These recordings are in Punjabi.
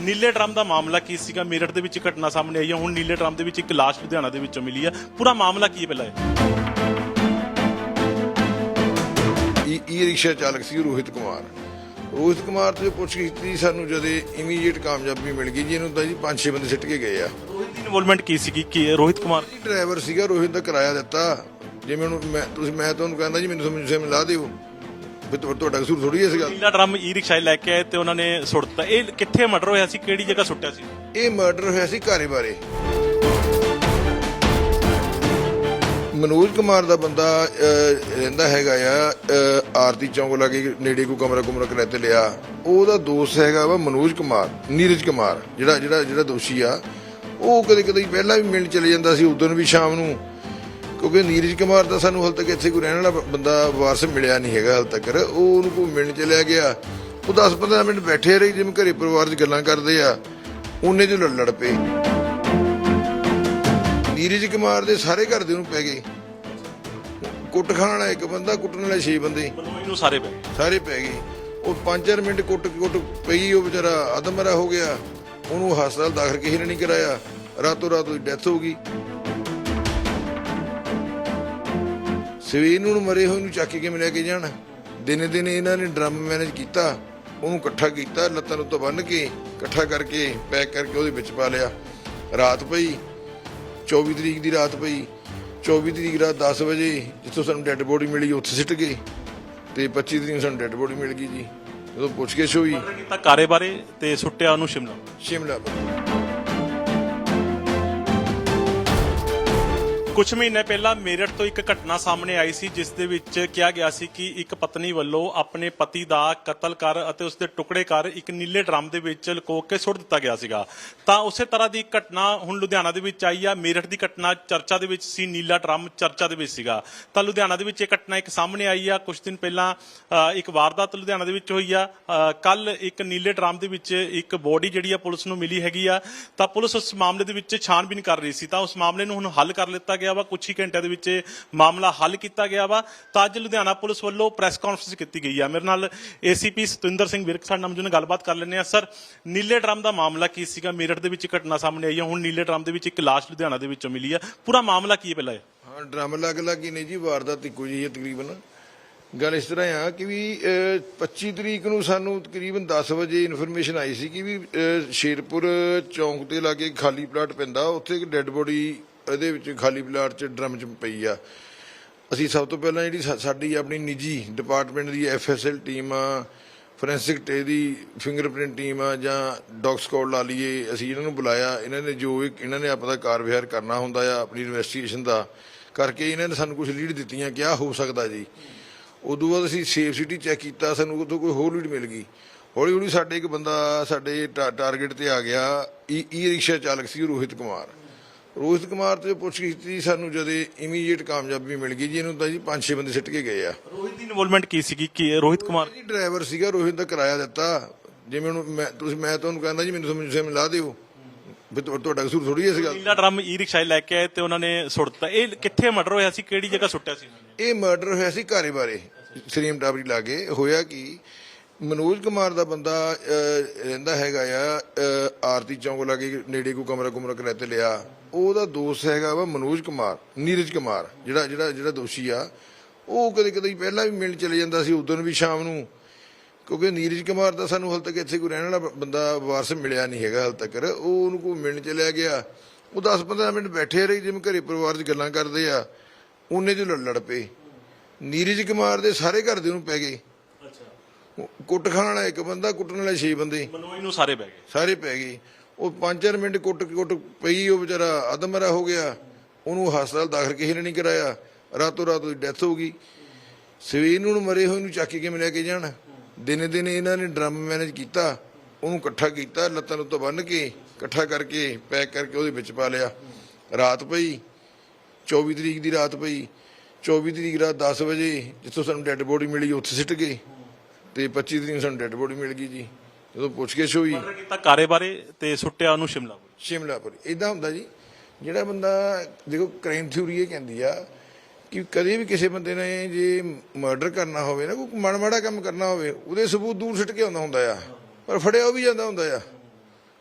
ਨੀਲੇ ਡਰਮ ਦਾ ਮਾਮਲਾ ਕੀ ਸੀਗਾ? ਮੇਰਠ ਦੇ ਵਿੱਚ ਘਟਨਾ ਸਾਹਮਣੇ ਆਈ ਹੈ। ਹੁਣ ਨੀਲੇ ਡਰਮ ਦੇ ਵਿੱਚ ਇੱਕ ਲਾਸ਼ ਲੁਧਿਆਣਾ ਦੇ ਵਿੱਚੋਂ ਮਿਲੀ ਹੈ। ਪੂਰਾ ਮਾਮਲਾ ਕੀ ਹੈ ਪਹਿਲਾਂ ਇਹ? ਈ ਈ ਰਿਕਸ਼ਾ ਚਾਲਕ ਸੀ ਰੋਹਿਤ ਕੁਮਾਰ। ਰੋਹਿਤ ਕੁਮਾਰ ਤੋਂ ਪੁੱਛ ਕੀਤੀ ਸਾਨੂੰ ਜਦੇ ਇਮੀਡੀਏਟ ਕਾਮਯਾਬੀ ਮਿਲ ਗਈ ਜੀ ਇਹਨੂੰ ਤਾਂ ਜੀ ਪੰਜ ਛੇ ਬੰਦੇ ਸਿੱਟ ਕੇ ਗਏ ਆ। ਰੋਹਿਤ ਦੀ ਇਨਵੋਲਵਮੈਂਟ ਕੀ ਸੀਗੀ? ਕਿ ਰੋਹਿਤ ਕੁਮਾਰ? ਡਰਾਈਵਰ ਸੀਗਾ ਰੋਹਿਤ ਦਾ ਕਿਰਾਇਆ ਦਿੱਤਾ। ਜਿਵੇਂ ਉਹਨੂੰ ਮੈਂ ਤੁਸੀਂ ਮੈਂ ਤੁਹਾਨੂੰ ਕਹਿੰਦਾ ਜੀ ਮੈਨੂੰ ਸਮਝ ਸੇ ਮਿਲਾ ਦਿਓ। ਫਿਰ ਤੁਹਾ- ਤੁਹਾਡਾ ਕਸੂਰ ਥੋੜੀ ਇਸ ਗੱਲ ਨੀਲਾ ਡਰਮ ਈ ਰਿਕਸ਼ਾ ਲੈ ਕੇ ਆਏ ਤੇ ਉਹਨਾਂ ਨੇ ਸੁੱਟਤਾ। ਇਹ ਕਿੱਥੇ ਮਰਡਰ ਹੋਇਆ ਸੀ? ਕਿਹੜੀ ਜਗ੍ਹਾ ਸੁੱਟਿਆ ਸੀ? ਇਹ ਮਰਡਰ ਹੋਇਆ ਸੀ ਘਾਰੇ ਬਾਰੇ। ਮਨੋਜ ਕੁਮਾਰ ਦਾ ਬੰਦਾ ਅਹ, ਰਹਿੰਦਾ ਹੈਗਾ ਆ ਅਹ, ਆਰਤੀ ਚੌਂਕ ਲਾਗੇ ਨੇੜੇ ਕੋ ਕਮਰਾ ਕੁਮਰਾ ਕਿਰਾਏ ਤੇ ਲਿਆ। ਉਹਦਾ ਦੋਸਤ ਹੈਗਾ ਵਾ ਮਨੋਜ ਕੁਮਾਰ ਨੀਰਜ ਕੁਮਾਰ ਜਿਹੜਾ ਜਿਹੜਾ ਜਿਹੜਾ ਦੋਸ਼ੀ ਆ। ਉਹ ਕਦੇ ਕਦੇ ਪਹਿਲਾਂ ਵੀ ਮਿਲਣ ਚਲੇ ਜਾਂਦਾ ਸੀ ਉਦੋਂ ਵੀ ਸ਼ਾਮ ਨੂੰ। ਕਿਉਂਕਿ ਨੀਰਜ ਕੁਮਾਰ ਦਾ ਸਾਨੂੰ ਹਾਲ ਤੱਕ ਇੱਥੇ ਕੋਈ ਰਹਿਣ ਵਾਲਾ ਬੰਦਾ ਵਾਰਸ ਮਿਲਿਆ ਨਹੀਂ ਹੈਗਾ ਹਾਲ ਤੱਕ। ਉਹ ਉਹਨੂੰ ਕੋਈ ਮਿਲਣ ਚਲਿਆ ਗਿਆ। ਉਹ 10-15 ਮਿੰਟ ਬੈਠੇ ਰਹੇ ਜਿਵੇਂ ਘਰੇ ਪਰਿਵਾਰ 'ਚ ਗੱਲਾਂ ਕਰਦੇ ਆ। ਉਹਨੇ ਚ ਲੜ ਲੜ ਪਏ। ਨੀਰਜ ਕੁਮਾਰ ਦੇ ਸਾਰੇ ਘਰ ਦੇ ਨੂੰ ਪੈ ਗਏ। ਕੁੱਟ ਖਾਣ ਵਾਲਾ ਇੱਕ ਬੰਦਾ ਕੁੱਟਣ ਵਾਲੇ 6 ਬੰਦੇ। ਮਨੋਜ ਨੂੰ ਸਾਰੇ ਪੈ ਗਏ। ਸਾਰੇ ਪੈ ਗਏ। ਉਹ 5-4 ਮਿੰਟ ਕੁੱਟ ਕੁੱਟ ਪਈ ਉਹ ਵਿਚਾਰਾ ਅਦਮਰਾ ਹੋ ਗਿਆ। ਉਹਨੂੰ ਹਸਪਤਾਲ ਦਾਖਲ ਕਿਸੇ ਨੇ ਨਹੀਂ ਕਰਾਇਆ। ਰਾਤੋਂ ਰਾਤ ਉਹਦੀ ਡੈਥ ਹੋ ਗਈ। ਸਵੇਰ ਨੂੰ ਮਰੇ ਹੋਏ ਨੂੰ ਚੱਕ ਕੇ ਕਿਵੇਂ ਲੈ ਕੇ ਜਾਣ? ਦਿਨੇ ਦਿਨੇ ਇਹਨਾਂ ਨੇ ਡਰਮ ਮੈਨੇਜ ਕੀਤਾ ਉਹਨੂੰ ਇਕੱਠਾ ਕੀਤਾ ਲੱਤਾਂ ਨੂੰ ਤੋਂ ਬੰਨ ਕੇ ਇਕੱਠਾ ਕਰਕੇ ਪੈਕ ਕਰਕੇ ਉਹਦੇ ਵਿੱਚ ਪਾ ਲਿਆ। ਰਾਤ ਪਈ 24 ਤਰੀਕ ਦੀ ਰਾਤ ਪਈ। 24 ਤਰੀਕ ਰਾਤ 10 ਵਜੇ ਜਿੱਥੋਂ ਸਾਨੂੰ ਡੈੱਡ ਬੋਡੀ ਮਿਲੀ ਉੱਥੇ ਸਿੱਟ ਗਏ। ਤੇ 25 ਤਰੀਕ ਨੂੰ ਸਾਨੂੰ ਡੈੱਡ ਬੋਡੀ ਮਿਲ ਗਈ ਜੀ। ਜਦੋਂ ਪੁੱਛਗਿੱਛ ਹੋਈ। ਮਰਡਰ ਕੀਤਾ ਕਾਰੇ ਬਾਰੇ ਤੇ ਸੁੱਟਿਆ ਉਹਨੂੰ ਸ਼ਿਮਲਾ। ਸ਼ਿਮਲਾ ਕੁਝ ਮਹੀਨੇ ਪਹਿਲਾਂ ਮੇਰਠ ਤੋਂ ਇੱਕ ਘਟਨਾ ਸਾਹਮਣੇ ਆਈ ਸੀ, ਜਿਸ ਦੇ ਵਿੱਚ ਕਿਹਾ ਗਿਆ ਸੀ ਕਿ ਇੱਕ ਪਤਨੀ ਵੱਲੋਂ ਆਪਣੇ ਪਤੀ ਦਾ ਕਤਲ ਕਰ ਅਤੇ ਉਸ ਦੇ ਟੁਕੜੇ ਕਰ ਇੱਕ ਨੀਲੇ ਡਰਮ ਦੇ ਵਿੱਚ ਲੁਕੋ ਕੇ ਸੁੱਟ ਦਿੱਤਾ ਗਿਆ ਸੀਗਾ। ਤਾਂ ਉਸੇ ਤਰ੍ਹਾਂ ਦੀ ਘਟਨਾ ਹੁਣ ਲੁਧਿਆਣਾ ਦੇ ਵਿੱਚ ਆਈ ਆ। ਮੇਰਠ ਦੀ ਘਟਨਾ ਚਰਚਾ ਦੇ ਵਿੱਚ ਸੀ, ਨੀਲਾ ਡਰਮ ਚਰਚਾ ਦੇ ਵਿੱਚ ਸੀਗਾ। ਤਾਂ ਲੁਧਿਆਣਾ ਦੇ ਵਿੱਚ ਇਹ ਘਟਨਾ ਇੱਕ ਸਾਹਮਣੇ ਆਈ ਆ। ਕੁਝ ਦਿਨ ਪਹਿਲਾਂ ਇੱਕ ਵਾਰਦਾਤ ਲੁਧਿਆਣਾ ਦੇ ਵਿੱਚ ਹੋਈ ਆ। ਕੱਲ ਇੱਕ ਨੀਲੇ ਡਰਮ ਦੇ ਵਿੱਚ ਇੱਕ ਬੋਡੀ ਜਿਹੜੀ ਆ ਪੁਲਿਸ ਨੂੰ ਮਿਲੀ ਹੈਗੀ ਆ। ਤਾਂ ਪੁਲਿਸ ਉਸ ਮਾਮਲੇ ਦੇ ਵਿੱਚ ਛਾਣਬੀਨ ਕਰ ਰਹੀ ਸੀ। ਤਾਂ ਉਸ ਮਾਮਲੇ ਨੂੰ ਹੁਣ ਹੱਲ ਕਰ ਲਿੱਤਾ ਗਿਆ ਵਾ ਕੁਝ ਹੀ ਘੰਟਿਆਂ ਦੇ ਵਿੱਚ ਇਹ ਮਾਮਲਾ ਹੱਲ ਕੀਤਾ ਗਿਆ ਵਾ। ਤਾਂ ਅੱਜ ਲੁਧਿਆਣਾ ਪੁਲਿਸ ਵੱਲੋਂ ਪ੍ਰੈਸ ਕਾਨਫਰੰਸ ਕੀਤੀ ਗਈ ਆ। ਮੇਰੇ ਨਾਲ ਏਸੀਪੀ ਸਤਿੰਦਰ ਸਿੰਘ ਵਿਰਕ, ਸਾਡੇ ਨਾਲ ਮੌਜੂਦ ਨੇ, ਗੱਲਬਾਤ ਕਰ ਲੈਂਦੇ ਆ ਸਰ, ਨੀਲੇ ਡਰਮ ਦਾ ਮਾਮਲਾ ਕੀ ਸੀਗਾ? ਮੇਰਠ ਦੇ ਵਿੱਚ ਘਟਨਾ ਸਾਹਮਣੇ ਆਈ ਹੈ ਹੁਣ ਨੀਲੇ ਡਰਮ ਦੇ ਵਿੱਚ ਇੱਕ ਲਾਸ਼ ਲੁਧਿਆਣਾ ਦੇ ਵਿੱਚੋਂ ਮਿਲੀ ਆ। ਪੂਰਾ ਮਾਮਲਾ ਕੀ ਹੈ ਪਹਿਲਾਂ ਇਹ? ਹਾਂ, ਡਰਮ ਲੱਗ ਲੱਗ ਹੀ ਨਹੀਂ ਜੀ, ਵਾਰਦਾਤ ਇੱਕੋ ਜਿਹੀ ਹੈ ਤਕਰੀਬਨ। ਗੱਲ ਇਸ ਤਰ੍ਹਾਂ ਆ ਕਿ ਵੀ 25 ਤਰੀਕ ਨੂੰ ਸਾਨੂੰ ਤਕਰੀਬਨ 10 ਵਜੇ ਇਨਫੋਰਮੇਸ਼ਨ ਆਈ ਸੀ ਕਿ ਵੀ ਸ਼ੇਰਪੁਰ ਚੌਂਕ ਤੇ ਲਾਗੇ ਖਾਲੀ ਪਲਾਟ ਪੈਂਦਾ। ਉੱਥੇ ਇੱਕ ਡੈੱਡ ਬੋਡੀ ਇਹਦੇ ਵਿੱਚ ਖਾਲੀ ਪਲਾਟ 'ਚ ਡਰਮ 'ਚ ਪਈ ਆ। ਅਸੀਂ ਸਭ ਤੋਂ ਪਹਿਲਾਂ ਜਿਹੜੀ ਸਾ- ਸਾਡੀ ਆਪਣੀ ਨਿੱਜੀ ਡਿਪਾਰਟਮੈਂਟ ਦੀ ਐਫਐਸਐਲ ਟੀਮ ਆ ਫੋਰੈਂਸਿਕ ਟੇ ਦੀ ਫਿੰਗਰਪ੍ਰਿੰਟ ਟੀਮ ਆ, ਜਾਂ ਡੌਗ ਸਕਾਡ ਲਾ ਲਈਏ, ਅਸੀਂ ਇਹਨਾਂ ਨੂੰ ਬੁਲਾਇਆ। ਇਹਨਾਂ ਨੇ ਜੋ ਇੱਕ, ਇਹਨਾਂ ਨੇ ਆਪਦਾ ਕਾਰਵਿਹਾਰ ਕਰਨਾ ਹੁੰਦਾ ਆ, ਆਪਣੀ ਇਨਵੈਸਟੀਗੇਸ਼ਨ ਦਾ, ਕਰਕੇ ਇਹਨਾਂ ਨੇ ਸਾਨੂੰ ਕੁਝ ਲੀਡ ਦਿੱਤੀਆਂ ਕਿ ਆਹ ਹੋ ਸਕਦਾ ਜੀ। ਉਦੋਂ ਬਾਅਦ ਅਸੀਂ ਸੇਫ ਸਿਟੀ ਚੈੱਕ ਕੀਤਾ, ਸਾਨੂੰ ਉਦੋਂ ਕੋਈ ਹੋਰ ਲੀਡ ਮਿਲ ਗਈ। ਹੌਲੀ ਹੌਲੀ ਸਾਡੇ ਇੱਕ ਬੰਦਾ, ਸਾਡੇ ਟਾ- ਟਾਰਗੇਟ ਤੇ ਆ ਗਿਆ, ਈ ਈ ਰਿਕਸ਼ਾ ਚਾਲਕ ਸੀ ਰੋਹਿਤ ਕੁਮਾਰ। ਰੋਹਿਤ ਕੁਮਾਰ ਤੋਂ ਪੁੱਛ ਕੀਤੀ ਸਾਨੂੰ ਜਦੇ ਇਮੀਡੀਏਟ ਕਾਮਯਾਬੀ ਮਿਲ ਗਈ ਜੀ ਇਹਨੂੰ ਤਾਂ ਜੀ ਪੰਜ ਛੇ ਬੰਦੇ ਸਿੱਟ ਕੇ ਗਏ ਆ। ਰੋਹਿਤ ਦੀ ਇਨਵੋਲਵਮੈਂਟ ਕੀ ਸੀਗੀ? ਕਿ ਰੋਹਿਤ ਕੁਮਾਰ? ਜੀ ਡਰਾਈਵਰ ਸੀਗਾ ਰੋਹਿਤ ਦਾ ਕਿਰਾਇਆ ਦਿੱਤਾ। ਜਿਵੇਂ ਉਹਨੂੰ ਮੈਂ ਤੁਸੀਂ ਮੈਂ ਤੁਹਾਨੂੰ ਕਹਿੰਦਾ ਜੀ ਮੈਨੂੰ ਸਮਝ ਸੇ ਮਿਲਾ ਦਿਓ। ਤੁਹਾ- ਤੁਹਾਡਾ ਕਸੂਰ ਥੋੜੀ ਇਸ ਗੱਲ ਨੀਲਾ ਡਰਮ ਈ ਰਿਕਸ਼ਾ ਲੈ ਕੇ ਆਏ ਤੇ ਉਹਨਾਂ ਨੇ ਸੁੱਟਤਾ। ਇਹ ਕਿੱਥੇ ਮਰਡਰ ਹੋਇਆ ਸੀ? ਕਿਹੜੀ ਜਗ੍ਹਾ ਸੁੱਟਿਆ ਸੀ ਇਹ ਮਰਡਰ ਹੋਇਆ ਸੀ ਘਾਰੇ ਬਾਰੇ। ਸਰੀਮ ਟਾਬਰੀ ਲਾਗੇ। ਹੋਇਆ ਕਿ? ਮਨੋਜ ਕੁਮਾਰ ਦਾ ਬੰਦਾ ਰਹਿੰਦਾ ਹੈਗਾ ਆ ਆਰਤੀ ਚੌਂਕ ਲਾਗੇ ਨੇੜੇ ਕੋ ਕਮਰਾ ਕੁਮਰਾ ਕਿਰਾਏ ਤੇ ਲਿਆ। ਉਹਦਾ ਦੋਸਤ ਹੈਗਾ ਵਾ ਮਨੋਜ ਕੁਮਾਰ, ਨੀਰਜ ਕੁਮਾਰ, ਜਿਹੜਾ ਜਿਹੜਾ ਜਿਹੜਾ ਦੋਸ਼ੀ ਆ। ਉਹ ਕਦੇ ਕਦੇ ਪਹਿਲਾਂ ਵੀ ਮਿਲਣ ਚਲੇ ਜਾਂਦਾ ਸੀ ਉਦੋਂ ਵੀ ਸ਼ਾਮ ਨੂੰ। ਕਿਉਂਕਿ ਨੀਰਜ ਕੁਮਾਰ ਦਾ ਸਾਨੂੰ ਹਾਲ ਤੱਕ ਇੱਥੇ ਕੋਈ ਰਹਿਣ ਵਾਲਾ ਬੰਦਾ ਵਾਰਸ ਮਿਲਿਆ ਨਹੀਂ ਹੈਗਾ ਹਾਲ ਤੱਕ। ਉਹ ਉਹਨੂੰ ਕੋਈ ਮਿਲਣ ਚਲਿਆ ਗਿਆ। ਉਹ 10-15 ਮਿੰਟ ਬੈਠੇ ਰਹੇ ਜਿਵੇਂ ਘਰੇ ਪਰਿਵਾਰ 'ਚ ਗੱਲਾਂ ਕਰਦੇ ਆ। ਉਹਨੇ ਚ ਲੜ ਲੜ ਪਏ। ਨੀਰਜ ਕੁਮਾਰ ਦੇ ਸਾਰੇ ਘਰ ਦੇ ਨੂੰ ਪੈ ਗਏ। ਕੁੱਟ ਖਾਣ ਵਾਲਾ ਇੱਕ ਬੰਦਾ ਕੁੱਟਣ ਵਾਲੇ 6 ਬੰਦੇ। ਮਨੋਜ ਨੂੰ ਸਾਰੇ ਪੈ ਗਏ। ਸਾਰੇ ਪੈ ਗਏ। ਉਹ 5-4 ਮਿੰਟ ਕੁੱਟ ਕੁੱਟ ਪਈ ਉਹ ਵਿਚਾਰਾ ਅਦਮਰਾ ਹੋ ਗਿਆ। ਉਹਨੂੰ ਹਸਪਤਾਲ ਦਾਖਲ ਕਿਸੇ ਨੇ ਨਹੀਂ ਕਰਾਇਆ। ਰਾਤੋਂ ਰਾਤ ਉਹਦੀ ਡੈਥ ਹੋ ਗਈ। ਸਵੇਰ ਨੂੰ ਮਰੇ ਹੋਏ ਨੂੰ ਚੱਕ ਕੇ ਕਿਵੇਂ ਲੈ ਕੇ ਜਾਣ? ਦਿਨੇ ਦਿਨੇ ਇਹਨਾਂ ਨੇ ਡਰਮ ਮੈਨੇਜ ਕੀਤਾ। ਉਹਨੂੰ ਇਕੱਠਾ ਕੀਤਾ ਲੱਤਾਂ ਨੂੰ ਤੋਂ ਬੰਨ ਕੇ ਇਕੱਠਾ ਕਰਕੇ ਪੈਕ ਕਰਕੇ ਉਹਦੇ ਵਿੱਚ ਪਾ ਲਿਆ। ਰਾਤ ਪਈ। 24 ਤਰੀਕ ਦੀ ਰਾਤ ਪਈ। 24 ਤਰੀਕ ਰਾਤ 10 ਵਜੇ ਜਿੱਥੋਂ ਸਾਨੂੰ ਡੈੱਡ ਬੋਡੀ ਮਿਲੀ ਉੱਥੇ ਸਿੱਟ ਗਏ। ਤੇ 25 ਤਰੀਕ ਨੂੰ ਸਾਨੂੰ ਡੈੱਡ ਬੋਡੀ ਮਿਲ ਗਈ ਜੀ। ਜਦੋਂ ਪੁੱਛਗਿੱਛ ਹੋਈ। ਮਰਡਰ ਕੀਤਾ ਕਾਰੇ ਬਾਰੇ ਤੇ ਸੁੱਟਿਆ ਉਹਨੂੰ ਸ਼ਿਮਲਾ ਸ਼ਿਮਲਾਪੁਰ। ਇਦਾਂ ਹੁੰਦਾ ਜੀ ਜਿਹੜਾ ਬੰਦਾ ਦੇਖੋ ਕ੍ਰਾਈਮ ਥਿਊਰੀ ਇਹ ਕਹਿੰਦੀ ਆ ਕਿ ਕਦੇ ਵੀ ਕਿਸੇ ਬੰਦੇ ਨੇ ਜੇ ਮਰਡਰ ਕਰਨਾ ਹੋਵੇ ਨਾ ਕੋਈ ਮਾੜਾ ਮਾੜਾ ਕੰਮ ਕਰਨਾ ਹੋਵੇ ਉਹਦੇ ਸਬੂਤ ਦੂਰ ਸਿੱਟ ਕੇ ਆਉਂਦਾ ਹੁੰਦਾ ਆ। ਪਰ ਫੜਿਆ ਉਹ ਵੀ ਜਾਂਦਾ ਹੁੰਦਾ ਆ।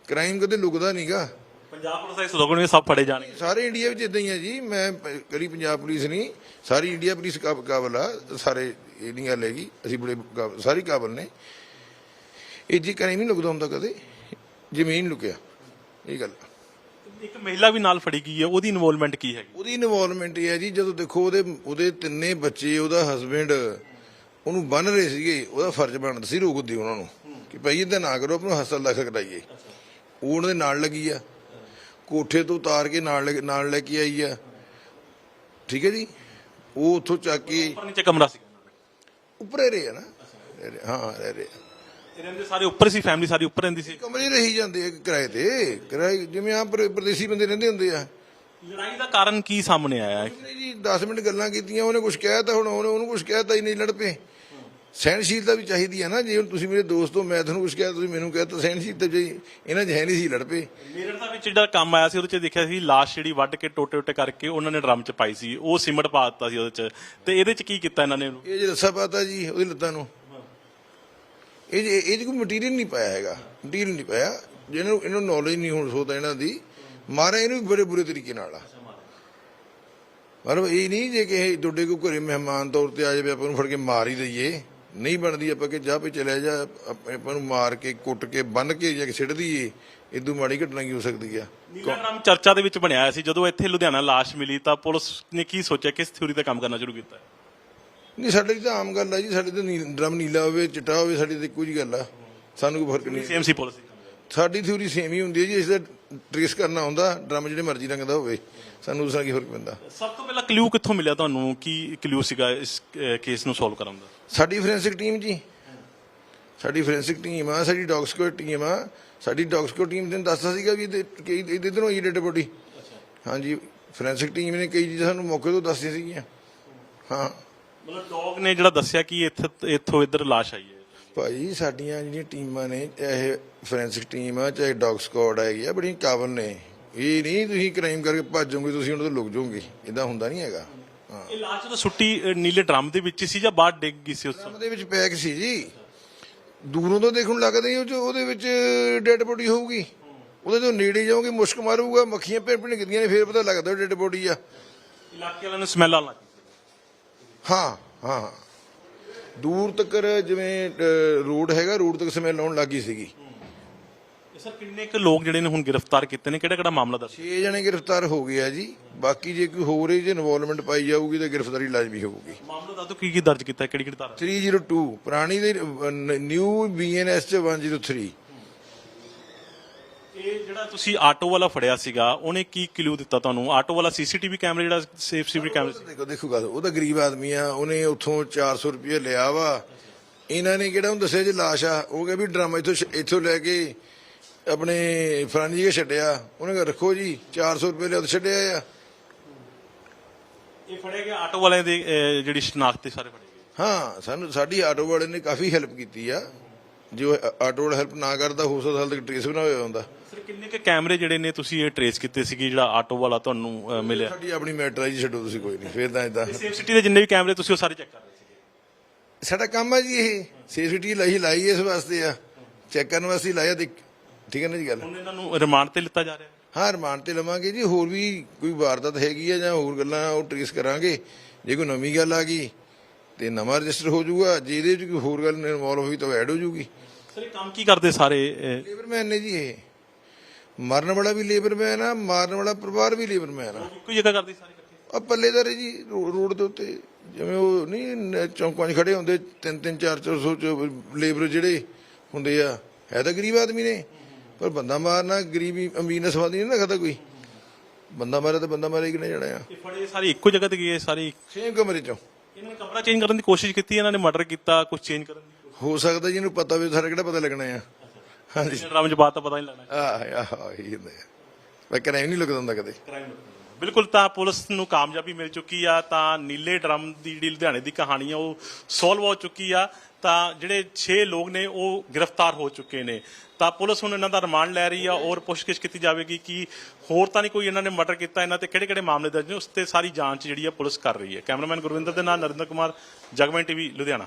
ਕ੍ਰਾਈਮ ਕਦੇ ਲੁਕਦਾ ਨਹੀਂਗਾ ਪੰਜਾਬ ਪੁਲਿਸ ਦਾ ਸਲੋਗਨ ਵੀ ਸਭ ਫੜੇ ਜਾਣਗੇ। ਸਾਰੇ ਇੰਡੀਆ ਵਿੱਚ ਇਦਾਂ ਹੀ ਆ ਜੀ। ਮੈਂ ਪ- ਕਰੀ ਪੰਜਾਬ ਪੁਲਿਸ ਨਹੀਂ ਸਾਰੀ ਇੰਡੀਆ ਪੁਲਿਸ ਕਾਬ- ਕਾਬਲ ਆ ਸਾਰੇ ਇਹ ਨਹੀਂ ਗੱਲ ਹੈਗੀ। ਅਸੀਂ ਬੜੇ ਸਾਰੀ ਕਾਬਲ ਨੇ। ਇਹ ਜੀ ਕ੍ਰਾਈਮ ਨਹੀਂ ਲੁਕਦਾ ਹੁੰਦਾ ਕਦੇ। ਜ਼ਮੀਨ ਲੁਕਿਆ। ਇਹ ਗੱਲ। ਇੱਕ ਮਹਿਲਾ ਵੀ ਨਾਲ ਫੜੀ ਗਈ ਹੈ। ਉਹਦੀ ਇਨਵੋਲਵਮੈਂਟ ਕੀ ਹੈਗੀ? ਉਹਦੀ ਇਨਵੋਲਵਮੈਂਟ ਇਹ ਹੈ ਜੀ ਜਦੋਂ ਦੇਖੋ ਉਹਦੇ ਉਹਦੇ ਤਿੰਨੇ ਬੱਚੇ ਉਹਦਾ ਹਸਬੈਂਡ ਉਹਨੂੰ ਬੰਨ ਰਹੇ ਸੀਗੇ ਉਹਦਾ ਫਰਜ਼ ਬਣਦਾ ਸੀ ਰੋਕਦੀ ਉਹਨਾਂ ਨੂੰ। ਕਿ ਭਾਈ ਇਦਾਂ ਨਾ ਕਰੋ ਆਪਣਾ ਹਸਪਤਾਲ ਦਾਖਲ ਕਰਾਈਏ। ਉਹ ਉਹਨਾਂ ਦੇ ਨਾਲ ਲੱਗੀ ਆ। ਕੋਠੇ ਤੋਂ ਉਤਾਰ ਕੇ ਨਾਲ ਨਾਲ ਲੈ ਕੇ ਆਈ ਆ। ਠੀਕ ਹੈ ਜੀ? ਉਹ ਉੱਥੋਂ ਚੱਕ ਕੇ ਉੱਪਰ ਨੀਚੇ ਕਮਰਾ ਸੀ ਉੱਪਰੇ ਰਹੇ ਆ ਨਾ। ਰਹਿ ਰਹੇ- ਹਾਂ ਰਹਿ ਰਹੇ ਆ। ਇਹ ਰਹਿੰਦੇ ਸਾਰੇ ਉੱਪਰ ਸੀ ਫੈਮਿਲੀ ਸਾਰੀ ਉੱਪਰ ਰਹਿੰਦੀ ਸੀ। ਕਮਰੇ ਰਹੀ ਜਾਂਦੇ ਆ ਕਿਰਾਏ ਤੇ। ਕਿਰਾਏ ਜਿਵੇਂ ਆ ਪਰਦੇਸੀ ਬੰਦੇ ਰਹਿੰਦੇ ਹੁੰਦੇ ਆ। ਲੜਾਈ ਦਾ ਕਾਰਨ ਕੀ ਸਾਹਮਣੇ ਆਇਆ ਹੈ? ਜੀ 10 ਮਿੰਟ ਗੱਲਾਂ ਕੀਤੀਆਂ ਉਹਨੇ ਕੁਝ ਕਹਿਤਾ ਹੁਣ ਉਹਨੇ ਉਹਨੂੰ ਕੁਝ ਕਹਿਤਾ ਹੀ ਨਹੀਂ ਲੜ ਪਏ। ਸਹਿਣਸ਼ੀਲਤਾ ਵੀ ਚਾਹੀਦੀ ਹੈ ਨਾ। ਜੇ ਹੁਣ ਤੁਸੀਂ ਮੇਰੇ ਦੋਸਤ ਹੋ ਮੈਂ ਤੁਹਾਨੂੰ ਕੁਝ ਕਹਿ ਤੁਸੀਂ ਮੈਨੂੰ ਕਹਿਤਾ ਸਹਿਣਸ਼ੀਲਤਾ ਜੀ ਇਹਨਾਂ 'ਚ ਹੈ ਨਹੀਂ ਸੀ ਲੜ ਪਏ ਮੇਰਠ ਦਾ ਵਿੱਚ ਜਿਹੜਾ ਕੰਮ ਆਇਆ ਸੀ ਉਹਦੇ ਚ ਦੇਖਿਆ ਸੀ ਲਾਸ਼ ਜਿਹੜੀ ਵੱਢ ਕੇ ਟੋਟੇ ਟੋਟੇ ਕਰਕੇ ਉਹਨਾਂ ਨੇ ਡਰਮ ਚ ਪਾਈ ਸੀ। ਉਹ ਸਿਮਟ ਪਾ ਦਿੱਤਾ ਸੀ ਉਹਦੇ ਚ। ਤੇ ਇਹਦੇ ਚ ਕੀ ਕੀਤਾ ਇਹਨਾਂ ਨੇ ਉਹਨੂੰ? ਇਹ ਜੇ ਰੱਸਾ ਪਾਤਾ ਜੀ ਉਹਦੀ ਲੱਤਾਂ ਨੂੰ। ਇਹ ਜੇ ਇਹ ਕੋਈ ਮਟੀਰੀਅਲ ਨਹੀਂ ਪਾਇਆ ਹੈਗਾ। ਮਟੀਰੀਅਲ ਨਹੀਂ ਪਾਇਆ। ਜਿਹਨੂੰ ਇਹਨੂੰ ਨੌਲੇਜ ਨਹੀਂ ਹੁਣ ਸੋਦਾ ਇਹਨਾਂ ਦੀ। ਮਾਰਿਆ ਇਹਨੂੰ ਵੀ ਬੜੇ ਬੁਰੇ ਤਰੀਕੇ ਨਾਲ ਆ। ਮਤਲਬ ਇਹ ਨਹੀਂ ਜੇ ਕਿ ਤੁਹਾਡੇ ਕੋ ਘਰੇ ਮਹਿਮਾਨ ਤੌਰ ਤੇ ਆ ਜਾਵੇ ਆਪਾਂ ਨੂੰ ਫੜ ਕੇ ਮਾਰ ਹੀ ਦਈਏ। ਨਹੀਂ ਬਣਦੀ ਆਪਾਂ ਕਿ ਜਾ ਪੇ ਚਲੇ ਜਾ ਆਪ- ਨੂੰ ਮਾਰ ਕੇ ਕੁੱਟ ਕੇ ਬੰਨ ਕੇ ਜਾਂ ਸਿੱਟ ਦਈਏ ਇਦੋਂ ਮਾੜੀ ਘਟਨਾ ਕੀ ਹੋ ਸਕਦੀ ਆ? ਨੀਲਾ ਡਰਮ ਚਰਚਾ ਦੇ ਵਿੱਚ ਬਣਿਆ ਸੀ ਜਦੋਂ ਇੱਥੇ ਲੁਧਿਆਣਾ ਲਾਸ਼ ਮਿਲੀ ਤਾਂ ਪੁਲਿਸ ਨੇ ਕੀ ਸੋਚਿਆ ਕਿਸ ਥਿਊਰੀ ਤੇ ਕੰਮ ਕਰਨਾ ਸ਼ੁਰੂ ਕੀਤਾ? ਨਹੀਂ ਸਾਡੇ ਤਾਂ ਆਮ ਗੱਲ ਆ ਜੀ ਸਾਡੇ ਤਾਂ ਡਰਮ ਨੀਲਾ ਹੋਵੇ ਚਿੱਟਾ ਹੋਵੇ ਸਾਡੀ ਤਾਂ ਜੀ ਗੱਲ ਆ। ਸਾਨੂੰ ਕੋਈ ਫ਼ਰਕ ਨਹੀਂ। ਸੇਮ ਸੀ ਪੁਲਿਸ ਸਾਡੀ ਥਿਊਰੀ ਸੇਮ ਹੀ ਹੁੰਦੀ ਹੈ ਜੀ ਇਸ ਦਾ ਟ੍ਰੇਸ ਕਰਨਾ ਹੁੰਦਾ ਡਰਮ ਜਿਹੜੇ ਮਰਜ਼ੀ ਰੰਗ ਦਾ ਹੋਵੇ ਸਾਨੂੰ ਉਸ ਨਾਲ ਕੀ ਫ਼ਰਕ ਪੈਂਦਾ? ਸਭ ਤੋਂ ਪਹਿਲਾਂ ਕਲੂ ਕਿੱਥੋਂ ਮਿਲਿਆ ਤੁਹਾਨੂੰ ਕੀ ਕਲੂ ਸੀਗਾ ਇਸ ਕੇਸ ਨੂੰ ਸੋਲਵ ਕਰਨ ਦਾ? ਸਾਡੀ ਫੋਰੈਂਸਿਕ ਟੀਮ ਜੀ। ਸਾਡੀ ਫੋਰੈਂਸਿਕ ਟੀਮ ਆ ਸਾਡੀ ਡੌਗ ਸਕੁਐਡ ਟੀਮ ਆ। ਸਾਡੀ ਡੌਗ ਸਕੁਐਡ ਟੀਮ ਨੇ ਦੱਸਦਾ ਸੀਗਾ ਵੀ ਇਹਦੇ- ਇਧਰੋਂ ਆਈ ਡੈਡ ਬੋਡੀ ਹਾਂਜੀ ਫੋਰੈਂਸਿਕ ਟੀਮ ਨੇ ਕਈ ਚੀਜ਼ਾਂ ਸਾਨੂੰ ਮੌਕੇ ਤੋਂ ਦੱਸੀਆਂ ਸੀਗੀਆਂ। ਹਾਂ। ਮਤਲਬ ਡੌਗ ਨੇ ਜਿਹੜਾ ਦੱਸਿਆ ਕਿ ਇੱਥੇ ਇੱਥੋਂ ਇੱਧਰ ਲਾਸ਼ ਆਈ ਹੈ। ਭਾਈ ਸਾਡੀਆਂ ਜਿਹੜੀਆਂ ਟੀਮਾਂ ਨੇ ਇਹ ਫੋਰੈਂਸਿਕ ਟੀਮ ਆ ਚਾਹੇ ਡੌਗ ਸਕੁਐਡ ਹੈਗੀ ਆ ਬੜੀਆਂ ਕਾਬਲ ਨੇ। ਇਹ ਨਹੀਂ ਤੁਸੀਂ ਕ੍ਰਾਈਮ ਕਰਕੇ ਭੱਜੋਗੇ ਤੁਸੀਂ ਉਹਨਾਂ ਤੋਂ ਲੁਕ ਜਾਓਗੇ। ਇਦਾਂ ਹੁੰਦਾ ਨਹੀਂ ਹੈਗਾ। ਇਹ ਲਾਸ਼ ਜਦੋਂ ਸੁੱਟੀ ਨੀਲੇ ਡਰਮ ਦੇ ਵਿੱਚ ਸੀ ਜਾਂ ਬਾਹਰ ਡਿੱਗ ਗਈ ਸੀ ਉਸ ਸਮੇਂ? ਉਹਦੇ ਵਿੱਚ ਪੈਕ ਸੀ ਜੀ। ਦੂਰੋਂ ਤੋਂ ਦੇਖਣ ਲੱਗਦਾ ਉਹ ਉਹਦੇ ਵਿੱਚ ਡੈੱਡ ਬੋਡੀ ਹੋਊਗੀ। ਉਹਦੇ ਤੋਂ ਨੇੜੇ ਜਾਓਗੇ ਮੁਸ਼ਕ ਮਾਰੂਗਾ ਮੱਖੀਆਂ ਭਿਣ ਭਿਣਕਦੀਆਂ ਨੇ ਫੇਰ ਪਤਾ ਲੱਗਦਾ ਡੈੱਡ ਬੋਡੀ ਆ। ਇਲਾਕੇ ਵਾਲਿਆਂ ਨੂੰ ਸਮੈਲ ਲੱਗ ਗਈ। ਹਾਂ ਹਾਂ। ਦੂਰ ਤੱਕ ਜਿਵੇਂ ਰੋਡ ਹੈਗਾ ਰੋਡ ਤੱਕ ਸਮੈਲ ਆਉਣ ਲੱਗੀ ਸੀਗੀ। ਸਰ ਕਿੰਨੇ ਕੁ ਲੋਕ ਜਿਹੜੇ ਨੇ ਹੁਣ ਗ੍ਰਿਫਤਾਰ ਕੀਤੇ ਨੇ? ਕਿਹੜਾ ਕਿਹੜਾ ਮਾਮਲਾ ਦਰਜ 6 ਜਣੇ ਗ੍ਰਿਫਤਾਰ ਹੋ ਗਏ ਆ ਜੀ। ਬਾਕੀ ਜੇ ਕੋਈ ਹੋਰ 'ਚ ਇਨਵੋਲਵਮੈਂਟ ਪਾਈ ਜਾਊਗੀ ਤਾਂ ਗ੍ਰਿਫਤਾਰੀ ਲਾਜ਼ਮੀ ਹੋਊਗੀ। ਮਾਮਲਾ ਦੱਸੋ ਕੀ ਕੀ ਦਰਜ ਕੀਤਾ ਕਿਹੜੀ ਕਿਹੜੀ ਧਾਰਾ 302 ਪੁਰਾਣੀ ਦੇ ਨਿਊ ਬੀਐਨਐਸ ਚ 103 ਇਹ ਜਿਹੜਾ ਤੁਸੀਂ ਆਟੋ ਵਾਲਾ ਫੜਿਆ ਸੀਗਾ ਉਹਨੇ ਕੀ ਕਲੂ ਦਿੱਤਾ ਤੁਹਾਨੂੰ? ਆਟੋ ਵਾਲਾ ਸੀਸੀਟੀਵੀ ਕੈਮਰਾ ਜਿਹੜਾ ਸੇਫ ਸੀਵੀ ਕੈਮਰਾ ਦੇਖੋ ਦੇਖੋ ਗੱਲ ਉਹ ਤਾਂ ਗਰੀਬ ਆਦਮੀ ਆ ਉਹਨੇ ਉੱਥੋਂ 400 ਰੁਪਏ ਲਿਆ ਵਾ। ਇਹਨਾਂ ਨੇ ਕਿਹੜਾ ਉਹਨੂੰ ਦੱਸਿਆ ਜੀ ਲਾਸ਼ ਆ? ਉਹ ਕਹਿੰਦਾ ਵੀ ਡਰਾਮਾ ਇੱਥੋਂ ਇੱਥੋਂ ਲੈ ਕੇ ਆਪਣੇ ਫਰਾਨੀ ਜੀ ਛੱਡਿਆ। ਉਹਨੇ ਕਿਹਾ ਰੱਖੋ ਜੀ 400 ਰੁਪਏ ਲਿਆ ਉਹ ਛੱਡਿਆ ਆ। ਇਹ ਫੜਿਆ ਗਿਆ ਆਟੋ ਵਾਲਿਆਂ ਦੇ ਅਹ, ਜਿਹੜੀ ਸ਼ਨਾਖਤ ਤੇ ਸਾਰੇ ਫੜੇ ਗਏ। ਹਾਂ ਸਾਨੂੰ ਸਾਡੀ ਆਟੋ ਵਾਲੇ ਨੇ ਕਾਫੀ ਹੈਲਪ ਕੀਤੀ ਆ। ਜੋ ਆਟੋ ਵਾਲਾ ਹੈਲਪ ਨਾ ਕਰਦਾ ਹੋ ਸਕਦਾ ਹਾਲ ਤੱਕ ਟ੍ਰੇਸ ਵੀ ਨਾ ਹੋਇਆ ਹੁੰਦਾ। ਸਰ ਕਿੰਨੇ ਕੁ ਕੈਮਰੇ ਜਿਹੜੇ ਨੇ ਤੁਸੀਂ ਇਹ ਟਰੇਸ ਕੀਤੇ ਸੀਗੇ ਜਿਹੜਾ ਆਟੋ ਵਾਲਾ ਤੁਹਾਨੂੰ ਮਿਲਿਆ? ਸਾਡੀ ਆਪਣੀ ਮੈਟਰ ਆ ਜੀ ਛੱਡੋ ਤੁਸੀਂ ਕੋਈ ਨਹੀਂ ਫੇਰ ਤਾਂ ਇਦਾਂ ਸੇਫ ਸਿਟੀ ਦੇ ਜਿੰਨੇ ਵੀ ਕੈਮਰੇ ਤੁਸੀਂ ਉਹ ਸਾਰੇ ਚੈੱਕ ਕਰ ਰਹੇ ਸੀਗੇ? ਸਾਡਾ ਕੰਮ ਆ ਜੀ ਇਹ। ਸੇਫਟੀ ਲਈ ਲਾਈ ਇਸ ਵਾਸਤੇ ਆ। ਚੈੱਕ ਕਰਨ ਵਾਸਤੇ ਹੀ ਲਾਇਆ ਤੇ ਠੀਕ ਹੈ ਨਾ ਜੀ ਗੱਲ? ਹੁਣ ਇਹਨਾਂ ਨੂੰ ਰਿਮਾਂਡ ਤੇ ਲਿੱਤਾ ਜਾ ਰਿਹਾ ਹਾਂ? ਰਿਮਾਂਡ ਤੇ ਲਵਾਂਗੇ ਜੀ। ਹੋਰ ਵੀ ਕੋਈ ਵਾਰਦਾਤ ਹੈਗੀ ਆ ਜਾਂ ਹੋਰ ਗੱਲਾਂ ਉਹ ਟ੍ਰੇਸ ਕਰਾਂਗੇ। ਜੇ ਕੋਈ ਨਵੀਂ ਗੱਲ ਆ ਗਈ ਤੇ ਨਵਾਂ ਰਜਿਸਟਰ ਹੋ ਜਾਊਗਾ ਜੇ ਇਹਦੇ ਵਿੱਚ ਕੋਈ ਹੋਰ ਗੱਲ ਇਨਵੋਲਵ ਹੋਈ ਤਾਂ ਐਡ ਹੋ ਜਾਊਗੀ। ਸਰ ਇਹ ਕੰਮ ਕੀ ਕਰਦੇ ਸਾਰੇ ਲੇਬਰਮੈਨ ਨੇ ਜੀ ਇਹ। ਮਰਨ ਵਾਲਾ ਵੀ ਲੇਬਰਮੈਨ ਆ ਮਾਰਨ ਵਾਲਾ ਪਰਿਵਾਰ ਵੀ ਲੇਬਰਮੈਨ ਆ। ਇੱਕੋ ਹੀ ਜਗ੍ਹਾ ਕਰਦੇ ਸਾਰੇ ਇਕੱਠੇ? ਆ ਪੱਲੇਦਾਰ ਹੈ ਜੀ ਰੋ- ਰੋਡ ਦੇ ਉੱਤੇ ਜਿਵੇਂ ਉਹ ਨਹੀਂ ਨ- ਚੌਂਕਾਂ 'ਚ ਖੜੇ ਹੁੰਦੇ ਤਿੰਨ ਤਿੰਨ ਚਾਰ ਚਾਰ ਸੌ ਚ ਲੇਬਰ ਜਿਹੜੇ ਹੁੰਦੇ ਆ ਹੈ ਤਾਂ ਗਰੀਬ ਆਦਮੀ ਨੇ ਪਰ ਬੰਦਾ ਮਾਰਨਾ ਗਰੀਬੀ ਅਮੀਰ ਨਾਲ ਸਵਾਦ ਨਹੀਂ ਨਾ ਖਾਦਾ ਕੋਈ। ਬੰਦਾ ਮਾਰੇ ਤਾਂ ਬੰਦਾ ਮਾਰੇ ਕਿਨੇ ਜਾਣਾ ਆ। ਇਹ ਫੜੇ ਸਾਰੇ ਇੱਕੋ ਜਗ੍ਹਾ ਤੇ ਗਏ ਸਾਰੇ ਸੇਮ ਕਮਰੇ 'ਚੋਂ। ਇਹਨਾਂ ਨੇ ਕਮਰਾ ਚੇਂਜ ਕਰਨ ਦੀ ਕੋਸ਼ਿਸ਼ ਕੀਤੀ ਇਹਨਾਂ ਨੇ ਮਰਡਰ ਕੀਤਾ ਕੁਝ ਚੇਂਜ ਕਰਨ ਦੀ? ਹੋ ਸਕਦਾ ਜਿਹਨੂੰ ਪਤਾ ਵੀ ਸਾਰਾ ਕਿਹੜਾ ਪਤਾ ਲੱਗਣਾ ਆ। ਹਾਂਜੀ। ਡਰਮ ਚ ਬਾਤ ਤਾਂ ਪਤਾ ਨਹੀਂ ਲੱਗਣਾ। ਆਹ ਆਹ ਇਹ ਆ ਮੈਂ ਨਹੀਂ ਲੱਗਦਾ ਹੁੰਦਾ ਕਦੇ। ਬਿਲਕੁਲ ਤਾਂ ਪੁਲਿਸ ਨੂੰ ਕਾਮਯਾਬੀ ਮਿਲ ਚੁੱਕੀ ਆ ਤਾਂ ਨੀਲੇ ਡਰਮ ਦੀ ਜਿਹੜੀ ਲੁਧਿਆਣੇ ਦੀ ਕਹਾਣੀ ਆ ਉਹ ਸੋਲਵ ਹੋ ਚੁੱਕੀ ਆ ਤਾਂ ਜਿਹੜੇ 6 ਲੋਕ ਨੇ ਉਹ ਗ੍ਰਿਫਤਾਰ ਹੋ ਚੁੱਕੇ ਨੇ। ਤਾਂ ਪੁਲਿਸ ਹੁਣ ਇਹਨਾਂ ਦਾ ਰਿਮਾਂਡ ਲੈ ਰਹੀ ਆ ਔਰ ਪੁੱਛਗਿੱਛ ਕੀਤੀ ਜਾਵੇਗੀ ਕਿ ਹੋਰ ਤਾਂ ਨਹੀਂ ਕੋਈ ਇਹਨਾਂ ਨੇ ਮਰਡਰ ਕੀਤਾ ਇਹਨਾਂ ਤੇ ਕਿਹੜੇ ਕਿਹੜੇ ਮਾਮਲੇ ਦਰਜ ਨੇ ਉਸ ਤੇ ਸਾਰੀ ਜਾਂਚ ਜਿਹੜੀ ਆ ਪੁਲਿਸ ਕਰ ਰਹੀ ਹੈ। ਕੈਮਰਾਮੈਨ ਗੁਰਵਿੰਦਰ ਦੇ ਨਾਲ ਨਰਿੰਦਰ ਕੁਮਾਰ ਜਗਮੈਨ ਟੀਵੀ ਲੁਧਿਆਣਾ।